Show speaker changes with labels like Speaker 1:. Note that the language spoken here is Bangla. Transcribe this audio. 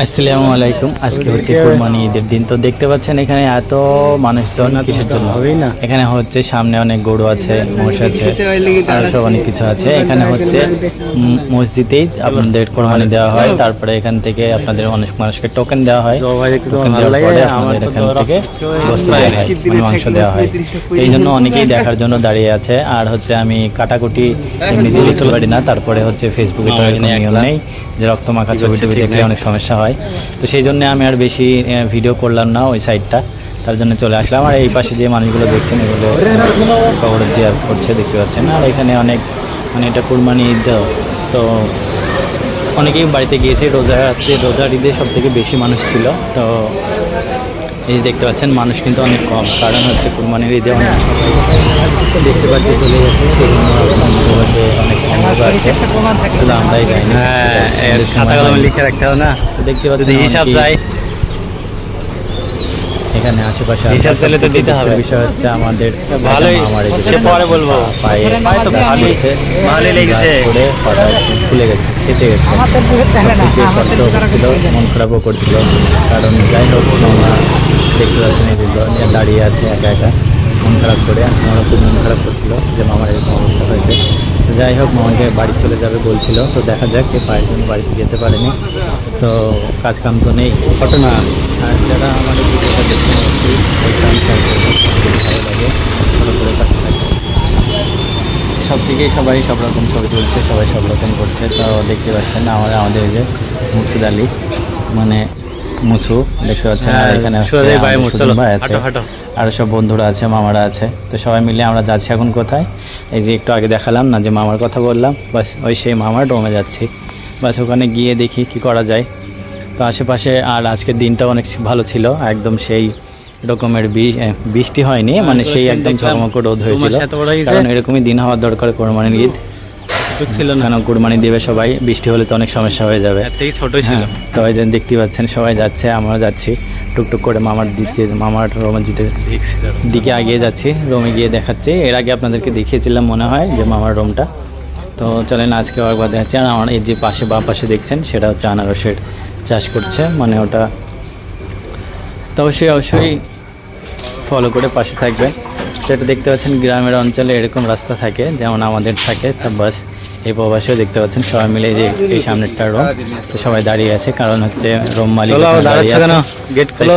Speaker 1: আসসালামু আলাইকুম। আজকে হচ্ছে কুরবানি ঈদের দিন। তো দেখতে পাচ্ছেন এখানে এত মানুষজন কিসের জন্য? এখানে হচ্ছে সামনে অনেক গরু আছে মোষ আছে আর সব অনেক কিছু আছে। এখানে হচ্ছে মসজিদেই আপনাদের কোরবানি দেওয়া হয়। তারপরে এখান থেকে আপনাদের অনেক মানুষকে টোকেন দেওয়া হয়। টোকেন দেওয়ার পরে আপনাদের এখান থেকে দেওয়া হয় মানে মাংস দেওয়া হয়। এই জন্য অনেকেই দেখার জন্য দাঁড়িয়ে আছে। আর হচ্ছে আমি কাটাকুটি এমনি দিলে চলতে পারি না তারপরে হচ্ছে ফেসবুকে তো নেই যে রক্ত মাখা ছবি টবি দেখলে অনেক সমস্যা হয় তো সেই জন্য আমি আর বেশি ভিডিও করলাম না ওই সাইডটা তার জন্য চলে আসলাম। আর এই পাশে যে মানুষগুলো দেখছেন, এগুলো কবরের জিয়ারত করছে, দেখতে পাচ্ছেন। আর এখানে অনেক মানে এটা কুরবানি ঈদ, তো অনেকেই বাড়িতে গিয়েছে। রোজা রাত্রে রোজার ঈদে সব থেকে বেশি মানুষ ছিল। তো এই দেখতে পাচ্ছেন, মানুষ কিন্তু অনেক কম। কারণ হচ্ছে কুরবানির ঈদে অনেক দেশে বাড়িতে চলে গেছে। অনেক কম আছে। যাইনি
Speaker 2: হ্যাঁ লিখে রাখতে হবে না।
Speaker 1: দেখতে পাচ্ছেন
Speaker 2: যদি হিসাব যায়
Speaker 1: এখানে আশেপাশে
Speaker 2: হিসাব চাইলে তো দিতে হবে।
Speaker 1: বিষয় হচ্ছে আমাদের
Speaker 2: ভালোই,
Speaker 1: আমার
Speaker 2: সে পরে বলব।
Speaker 1: পায়ে
Speaker 2: তো
Speaker 1: হয়েছে,
Speaker 2: ভালোই লেগেছে।
Speaker 1: দাগ করে পাটা একটু ফুলে গেছে। খেতে গেছে মন খারাপও করছিল। কারণ যাই হোক মামা দেখতে পাচ্ছেন এই যে দাঁড়িয়ে আছে একা একা। মন খারাপ করে আমারও খুব মন খারাপ করছিল যে মামার এরকম অবস্থা হয়েছে। যাই হোক মামাকে বাড়ি চলে যাবে বলছিল। তো দেখা যাক কে পায়ের জন্য বাড়িতে যেতে পারেনি। তো কাজ কাম তো নেই। ঘটনা। আর যারা আমাদের ভিডিওটা দেখতে ওইখান ভালো লাগে ভালো করে থাকে সব দিকেই সবাই সব রকম ছবি তুলছে সবাই সব রকম করছে। তো দেখতে পাচ্ছেন আমরা আমাদের যে মুর্শিদ আলী মানে মুসু দেখতে পাচ্ছেন আর
Speaker 2: হ্যাঁ,
Speaker 1: এখানে
Speaker 2: ভাই
Speaker 1: আছে। আর সব বন্ধুরা আছে মামারা আছে তো সবাই মিলে আমরা যাচ্ছি এখন কোথায়? এই যে একটু আগে দেখালাম না যে মামার কথা বললাম বাস ওই সেই মামার ডোমে যাচ্ছি। বাস ওখানে গিয়ে দেখি কি করা যায়। তো আশেপাশে আর আজকের দিনটা অনেক ভালো ছিল একদম সেই রকমের বৃষ্টি হয়নি মানে সেই একদম ঝকমক রোদ হয়েছিল? কারণ এরকমই দিন হওয়ার দরকার কোরবানির ঈদ।
Speaker 2: ছিল না।
Speaker 1: কেন কোরবানি দেবে সবাই বৃষ্টি হলে তো অনেক সমস্যা হয়ে যাবে।
Speaker 2: ছোটই ছিল।
Speaker 1: হ্যাঁ, তো এই যে দেখতে পাচ্ছেন সবাই যাচ্ছে আমরা যাচ্ছি। টুকটুক করে মামার দিচ্ছে মামার
Speaker 2: দাঁড়া।
Speaker 1: দিকে আগিয়ে যাচ্ছি রোমে গিয়ে দেখাচ্ছি। এর আগে আপনাদেরকে দেখিয়েছিলাম মনে হয় যে মামার রোমটা। তো চলেন আজকে একবার দেখাচ্ছি আর আমার এই যে পাশে বা পাশে দেখছেন সেটা হচ্ছে আনারসের চাষ করছে মানে ওটা তো অবশ্যই অবশ্যই ফলো করে পাশে থাকবেন। যেটা দেখতে পাচ্ছেন গ্রামের অঞ্চলে এরকম রাস্তা থাকে যেমন আমাদের থাকে তা বাস এই প্রবাসেও দেখতে পাচ্ছেন সবাই মিলে যে এই সামনেরটা রোম তো সবাই দাঁড়িয়ে আছে কারণ হচ্ছে রোম মালিক সবাই